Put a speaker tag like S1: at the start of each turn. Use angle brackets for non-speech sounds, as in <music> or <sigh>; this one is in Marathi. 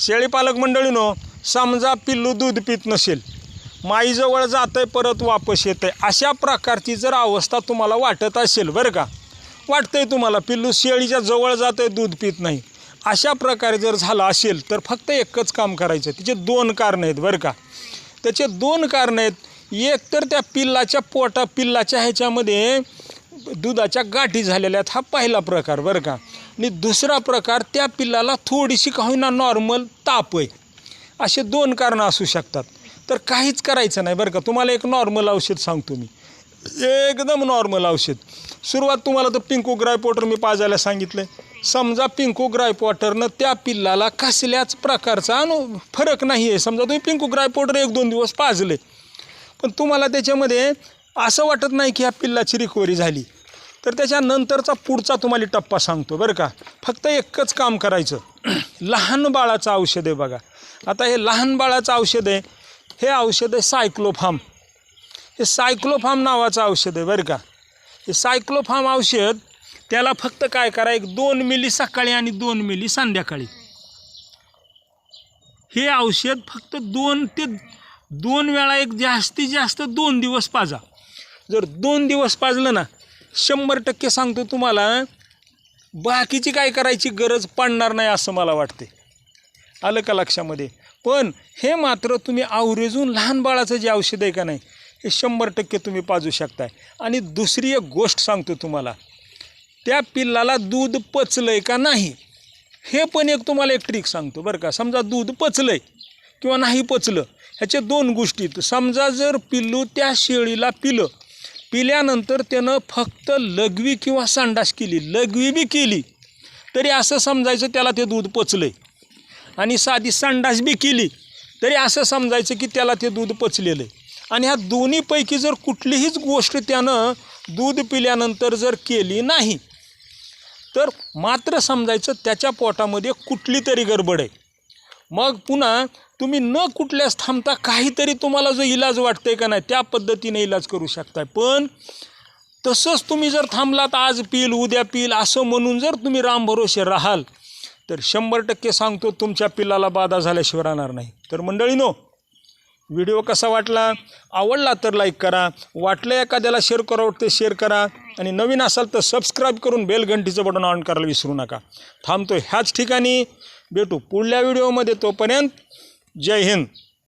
S1: शेळीपालक मंडळीनो समजा पिल्लू दूध पित नसेल माईजवळ जातंय परत वापस येतंय अशा प्रकारची जर अवस्था तुम्हाला वाटत असेल बरं का वाटतं आहे तुम्हाला पिल्लू शेळीच्या जवळ जातंय दूध पित नाही अशा प्रकारे जर झालं असेल तर फक्त एकच काम करायचं तिचे दोन कारणं आहेत बरं का. त्याचे दोन कारणं आहेत एक तर त्या पिल्लाच्या पोटा पिल्लाच्या ह्याच्यामध्ये दुधाच्या गाठी झालेल्या आहेत. हा पहिला प्रकार बरं का. आणि दुसरा प्रकार त्या पिल्लाला थोडीशी का होईना नॉर्मल ताप आहे. असे दोन कारणं असू शकतात. तर काहीच करायचं नाही बरं का. तुम्हाला एक नॉर्मल औषध सांगतो मी. एकदम नॉर्मल औषध. सुरुवात तुम्हाला तर पिंकू ग्रायपॉटर मी पाजायला सांगितलं समजा पिंकू ग्रायपॉटरनं त्या पिल्लाला कसल्याच प्रकारचा अनु फरक नाही आहे. समजा तुम्ही पिंकू ग्रायपॉटर एक दोन दिवस पाजले पण तुम्हाला त्याच्यामध्ये असं वाटत नाही की ह्या पिल्लाची रिकव्हरी झाली. तर त्याच्यानंतरचा पुढचा तुम्हाला टप्पा सांगतो बरं का. फक्त एकच काम करायचं. <clears throat> लहान बाळाचं औषध आहे बघा. आता हे लहान बाळाचं औषध आहे. हे औषध आहे सायक्लोफार्म हे सायक्लोफार्म नावाचं औषध आहे बरं का. हे सायक्लोफार्म औषध त्याला फक्त काय करा एक दोन मिली सकाळी आणि दोन मिली संध्याकाळी. हे औषध फक्त दोन ते दोन वेळा एक जास्तीत जास्त दोन दिवस पाजा. जर दोन दिवस पाजलं ना शंभर टक्के सांगतो तुम्हाला बाकीची काय करायची गरज पडणार नाही असं मला वाटते. आलं का लक्षामध्ये? पण हे मात्र तुम्ही आवरेजून लहान बाळाचं जे औषध आहे का नाही हे शंभर टक्के तुम्ही पाजू शकताय. आणि दुसरी एक गोष्ट सांगतो तुम्हाला त्या पिल्लाला दूध पचलं आहे का नाही हे पण एक तुम्हाला एक ट्रिक सांगतो बरं का. समजा दूध पचलं आहे किंवा नाही पचलं ह्याच्या दोन गोष्टी आहेत. समजा जर पिल्लू त्या शेळीला पिलं पिल्यानंतर त्यानं फक्त लघवी किंवा संडास केली लघवी बी केली. तरी असं समजायचं त्याला ते दूध पचलं आहे आणि साधी संडास बी केली तरी असं समजायचं की त्याला ते दूध पचलेलं आहे. आणि ह्या दोन्हीपैकी जर कुठलीहीच गोष्ट त्यानं दूध पिल्यानंतर जर केली नाही तर मात्र समजायचं त्याच्या पोटामध्ये कुठली तरी गडबड आहे. मग पुन्हा तुम्ही न कुठल्याच थांबता काहीतरी तुम्हाला जो इलाज वाटतंय का नाही त्या पद्धतीने इलाज करू शकताय. पण तसंच तुम्ही जर थांबलात आज पिल उद्या पिल असं म्हणून जर तुम्ही रामभरोसे राहाल तर शंभर टक्के सांगतो तुमच्या पिल्लाला बाधा झाल्याशिवाय राहणार नाही. तर मंडळीनो व्हिडिओ कसा वाटला? आवडला तर लाईक करा वाटलं एखाद्याला शेअर करा वाटतं शेअर करा आणि नवीन असाल तर सबस्क्राईब करून बेल घंटीचं बटन ऑन करायला विसरू नका. थांबतो ह्याच ठिकाणी भेटू पुढल्या व्हिडिओमध्ये तोपर्यंत जय हिंद.